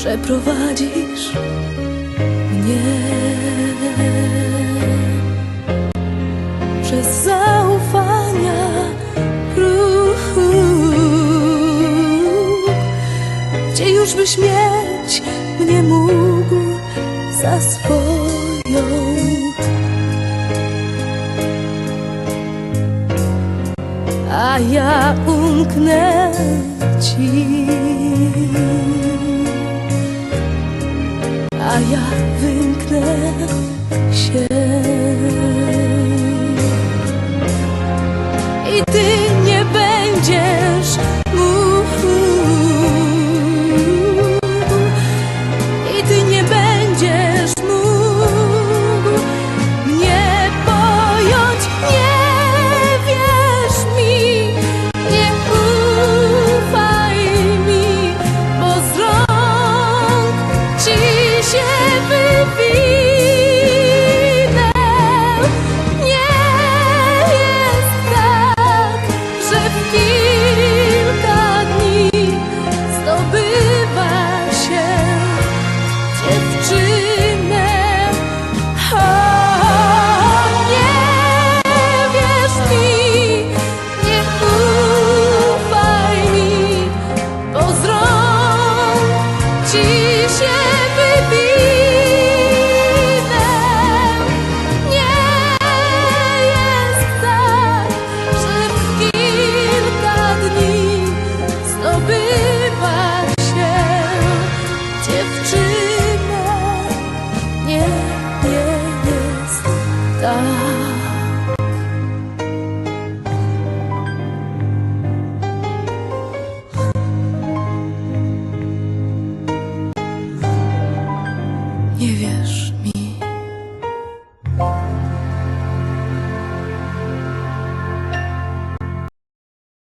przeprowadzisz mnie przez zaufania gdzie już by śmierć mnie mógł za swoją. A ja umknę ci a ja wymknę się. 极限。是你。